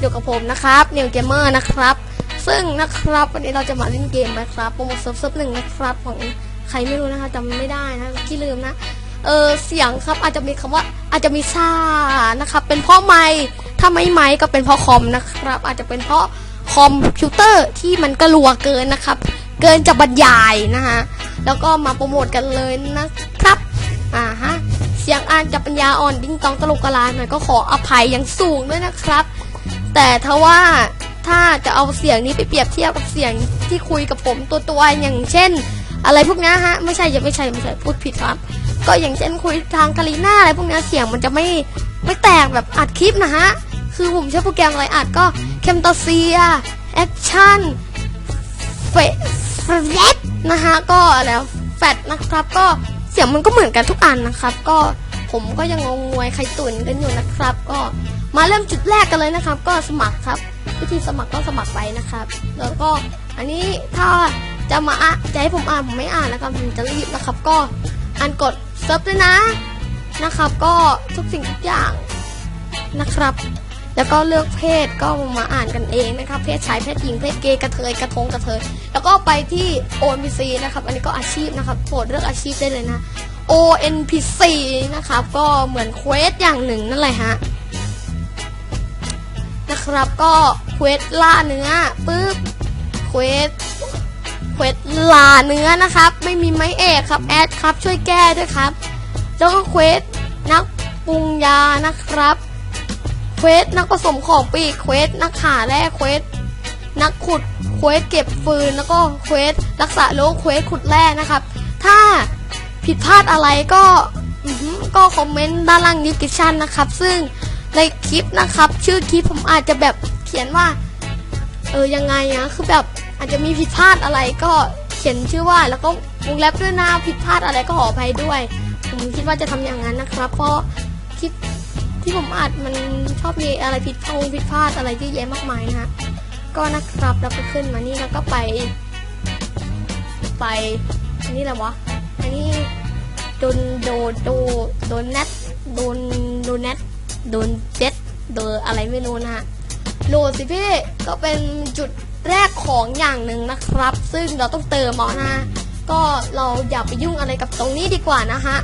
อยู่กับผมนะครับเนียวเกมเมอร์นะครับ ซึ่งนะครับวันนี้เราจะมาเล่นเกมนะครับโปรโมทเซิร์ฟเซิร์ฟหนึ่งนะครับของใครไม่รู้นะคะจำไม่ได้นะที่ลืมนะเออเสียงครับอาจจะมีคำว่าอาจจะมีซ่านะครับเป็นเพราะไม้ถ้าไม่ไม้ก็เป็นเพราะคอมนะครับ อาจจะเป็นเพราะคอมพิวเตอร์ที่มันกระลัวเกินนะครับ เกินจะบรรยายนะฮะแล้วก็มาโปรโมทกันเลยนะครับอ่าฮะ เสียงอ่าจจะปัญญาอ่อนดิ้งตองตลกกะลาหน่อยก็ขออภัยอย่างสูงด้วยนะครับ แต่ถ้าว่าถ้าจะเอาเสียงนี้ไปเปรียบเทียบกับเสียงที่คุยกับผมตัวตัวอย่างเช่น อะไรพวกนี้ฮะไม่ใช่ยังไม่ใช่ไม่ใช่พูดผิดครับ ก็อย่างเช่นคุยทางกาลีน่าอะไรพวกนี้เสียงมันจะไม่ไม่แตกแบบอัดคลิปนะฮะคือผมใช้โปรแกรมอะไรอัดก็เคมตาเซียแอคชั่นเฟเฟดนะฮะก็แล้วแฟดนะครับก็ เสียงมันก็เหมือนกันทุกอันนะครับ ก็ผมก็ยังงงงวยไข่ตุ๋นกันอยู่นะครับ ก็มาเริ่มจุดแรกกันเลยนะครับ ก็สมัครครับ วิธีสมัครก็สมัครไปนะครับ แล้วก็อันนี้ถ้าจะมาอะจะให้ผมอ่านผมไม่อ่านนะครับผมจะรีบนะครับ ก็อ่านกดเซิร์ฟด้วยนะนะครับ ก็ทุกสิ่งทุกอย่างนะครับ แล้วก็เลือกเพศก็มาอ่านกันเองนะครับ เพศชายเพศหญิงเพศเกย์กระเทยกระทงกระเทย แล้วก็ไปที่ ONPC นะครับ อันนี้ก็อาชีพนะครับโปรดเลือกอาชีพได้เลยนะ ONPC นะครับ ก็เหมือนเควสอย่างหนึ่งนั่นแหละฮะนะครับก็เควสล่าเนื้อปึ๊บเควสเควสล่าเนื้อนะครับ ไม่มีไม้เอกครับแอดครับช่วยแก้ด้วยครับ แล้วก็เควสนักปรุงยานะครับ ควสนักผสมของปีกเควสนักหาแร่เควสนักขุดเควสเก็บฟืนแล้วก็เควสรักษาโรคเควสขุดแร่นะครับ ถ้าผิดพลาดอะไรก็ก็คอมเมนต์ด้านล่างนิวกิชันนะครับ ซึ่งในคลิปนะครับ ชื่อคลิปผมอาจจะแบบเขียนว่า เออยังไงอะคือแบบอาจจะมีผิดพลาดอะไรก็เขียนชื่อว่าแล้วก็วงเล็บด้วยนะผิดพลาดอะไรก็ขออภัยด้วย ผมคิดว่าจะทำอย่างนั้นนะครับ เพราะคลิป ที่ผมอัดมันชอบมีอะไรผิดพลาดผิดพลาดอะไรเยอะแยะมากมายนะฮะก็นะครับแล้วก็ขึ้นมานี่แล้วก็ไป ไปอันนี้แหละวะอันนี้โดนโดโดโดนแนทโดนโดนแนทโดนเจ็ดโดนอะไรไม่รู้นะฮะโหลดสิพี่ก็เป็นจุดแรกของอย่างหนึ่งนะครับ ซึ่งเราต้องเติมเอานะ ก็เราอย่าไปยุ่งอะไรกับตรงนี้ดีกว่านะฮะ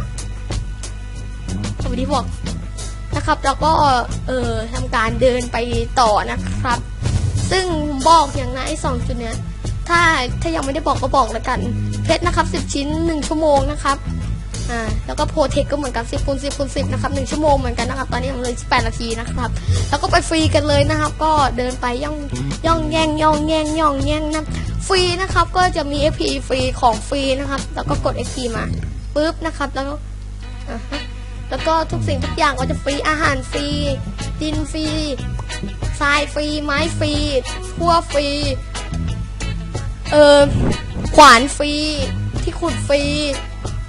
สวัสดีบอก นะครับ แล้วก็เอ่อทำการเดินไปต่อนะครับ ซึ่งผมบอกอย่างนะไอ้สองจุดเนี้ยถ้าถ้ายังไม่ได้บอกก็บอกแล้วกัน เพชรนะครับสิบชิ้นหนึ่งชั่วโมงนะครับอ่าแล้วก็โปรเทคก็เหมือนกัน 10คูณ10คูณ10นะครับ1ชั่วโมงเหมือนกันนะครับ ตอนนี้มันเลย18นาทีนะครับ แล้วก็ไปฟรีกันเลยนะครับ ก็เดินไปย่องย่องแย่งย่องแย่งย่องแย่งนะฟรีนะครับ ก็จะมี FP ฟรีของฟรีนะครับ แล้วก็กด FP มาปุ๊บนะครับแล้วอ่าฮะ แล้วก็ทุกสิ่งทุกอย่างก็จะฟรีอาหารฟรีดินฟรีทรายฟรีไม้ฟรีทั่วฟรีเออขวานฟรีที่ขุดฟรี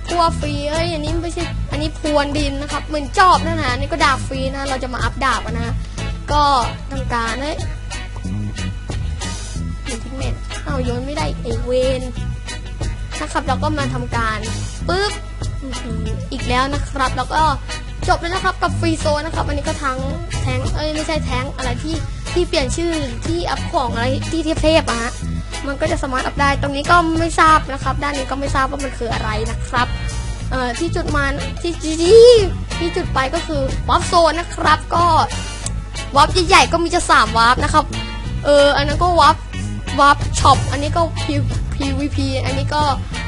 พัวฟรีเอ้ยอันนี้ไม่ใช่อันนี้พรวนดินนะครับเหมือนจอบนะนะนี่ก็ดาบฟรีนะเราจะมาอัพดาบนะ ก็ทำการเอ้ยหนึ่งทิกเมตเอาโยนไม่ได้ไอเวนนะครับแล้วก็มาทำการปึ๊บ อีกแล้วนะครับ แล้วก็จบแล้วนะครับกับฟรีโซนนะครับ อันนี้ก็ทั้งแทงเอ้ยไม่ใช่แทงอะไรที่ที่เปลี่ยนชื่อที่อัพของอะไรที่เทพๆอะฮะมันก็จะสามารถอัพได้ ตรงนี้ก็ไม่ทราบนะครับ ด้านนี้ก็ไม่ทราบว่ามันคืออะไรนะครับเอ่อที่จุดมาที่ที่ที่จุดไปก็คือวาร์ปโซนนะครับ ก็วาร์ปใหญ่ๆก็มีจะสามวาร์ปนะครับเอออันนั้นก็วาร์ปวาร์ปช็อปอันนี้ก็ P- PVP อันนี้ก็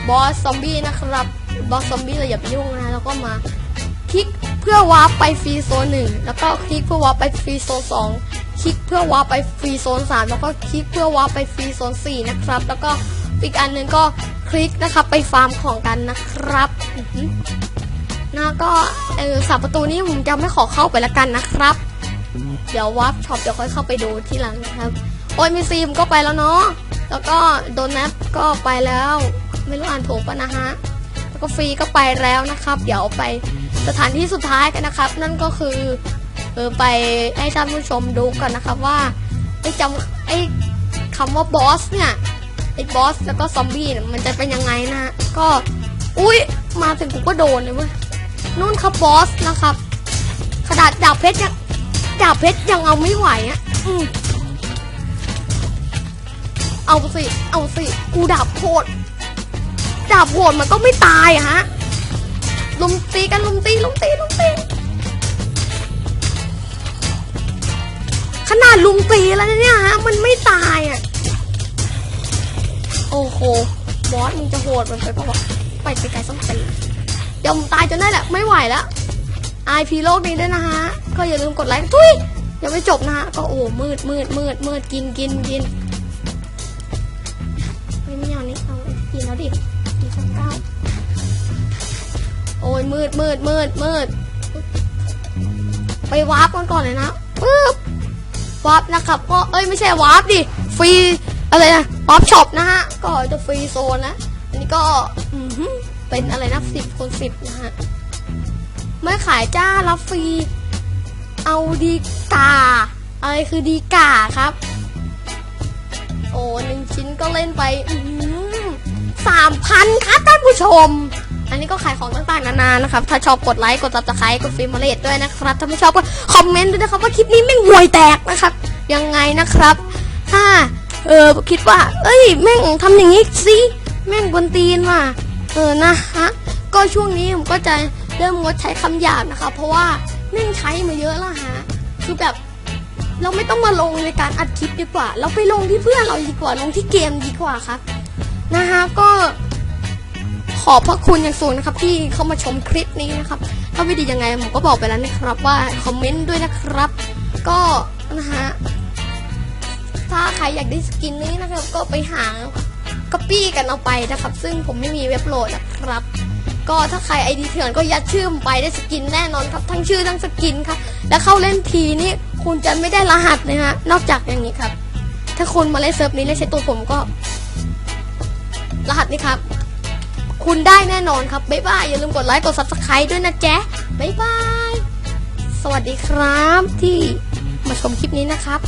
บอสซอมบี้นะครับ บอสซอมบี้เราอย่าไปยุ่งนะแล้วก็มาคลิกเพื่อวาร์ปไปฟรีโซนหนึ่งแล้วก็คลิกเพื่อวาร์ปไปฟรีโซนสองคลิกเพื่อวาร์ปไปฟรีโซนสามแล้วก็คลิกเพื่อวาร์ปไปฟรีโซนสี่นะครับ แล้วก็อีกอันหนึ่งก็คลิกนะครับไปฟาร์มของกันนะครับนะก็เออสามประตูนี้ผมจะไม่ขอเข้าไปละกันนะครับ เดี๋ยววาร์ปช็อปเดี๋ยวค่อยเข้าไปดูที่หลังนะครับ โอ้ยมีซีมก็ไปแล้วเนาะแล้วก็โดนัทก็ไปแล้ว ไม่รู้อ่านถูกปะนะฮะแล้วก็ฟรีก็ไปแล้วนะครับ เดี๋ยวไปสถานที่สุดท้ายกันนะครับ นั่นก็คือเออไปให้ท่านผู้ชมดูกันนะครับว่าไอ้จำไอ้คำว่าบอสเนี่ยไอ้บอสแล้วก็ซอมบี้เนี่ยมันจะเป็นยังไงนะก็อุ้ยมาถึงกูก็โดนเลยเว้ยนู่นครับบอสนะครับขนาดดาบเพชรยังดาบเพชรยังเอาไม่ไหวอะอืมเอาสิ เอาสิ กูดาบโหด ดาบโหดมันก็ไม่ตายอะฮะลุมตีกันลุมตีลุมตีลุมตีขนาดลุมตีแล้วเนี่ยฮะมันไม่ตายอะโอ้โหบอสมึงจะโหดมันไปปะวะไปไกลๆส้มตีเดี๋ยวผมตายจนได้แหละไม่ไหวแล้วไอพีโลกนี้ด้วยนะฮะก็อย่าลืมกดไลค์ทุยยังไม่จบนะฮะก็โอ้มืดมืดมืดมืดกินกินกินไม่ไม่เอานี่เอากินแล้วดิ โอ้ยมืดมืดมืดมืดไปวาร์ปกันก่อนเลยนะปึ๊บวาร์ปนะครับ ก็เอ้ยไม่ใช่วาร์ปดิฟรีอะไรนะวาร์ปช็อปนะฮะก็จะฟรีโซนนะอันนี้ก็เป็นอะไรนะสิบคนสิบนะฮะไม่ขายจ้ารับฟรีเอาดีกาอะไรคือดีกาครับ โอ้หนึ่งชิ้นก็เล่นไป อื 3,000 ครับท่านผู้ชม อันนี้ก็ขายของต่างๆนานานะครับ ถ้าชอบกดไลค์ กดซับสไครต์กดฟิล์มเลตด้วยนะครับ ถ้าไม่ชอบก็คอมเมนต์ด้วยนะครับว่าคลิปนี้ไม่ห่วยแตกนะครับ ยังไงนะครับ ถ้าเออคิดว่า เอ้ย แม่งทำอย่างนี้สิแม่งบนตีนว่ะเออนะฮะก็ช่วงนี้ผมก็จะเริ่มงดใช้คำหยาบนะคะ เพราะว่าแม่งใช้มาเยอะและฮะคือแบบเราไม่ต้องมาลงในการอัดคลิปดีกว่า เราไปลงที่เพื่อนเราดีกว่าลงที่เกมดีกว่าครับ นะคะก็ขอบพระคุณอย่างสูงนะครับ ที่เข้ามาชมคลิปนี้นะครับ ถ้าไม่ดียังไงผมก็บอกไปแล้วนะครับว่าคอมเมนต์ด้วยนะครับ ก็นะฮะถ้าใครอยากได้สกินนี้นะครับ ก็ไปหาก๊อปปี้กันเอาไปนะครับ ซึ่งผมไม่มีเว็บโหลดนะครับ ก็ถ้าใครไอดีเถื่อนก็ยัดชื่อผมไปได้สกินแน่นอนครับทั้งชื่อทั้งสกินครับ แล้วเข้าเล่นทีนี่คุณจะไม่ได้รหัสนะฮะนอกจากอย่างนี้ครับ ถ้าคุณมาเล่นเซิร์ฟนี้แล้วใช้ตัวผมก็ รหัสนี้ครับ คุณได้แน่นอนครับบ๊ายบายอย่าลืมกดไลค์กด subscribe ด้วยนะแจ๊บ๊ายบาย สวัสดีครับที่มาชมคลิปนี้นะครับ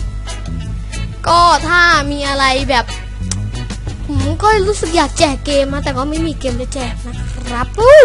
ก็ถ้ามีอะไรแบบผมก็รู้สึกอยากแจกเกมนะแต่ก็ไม่มีเกมจะแจกนะครับ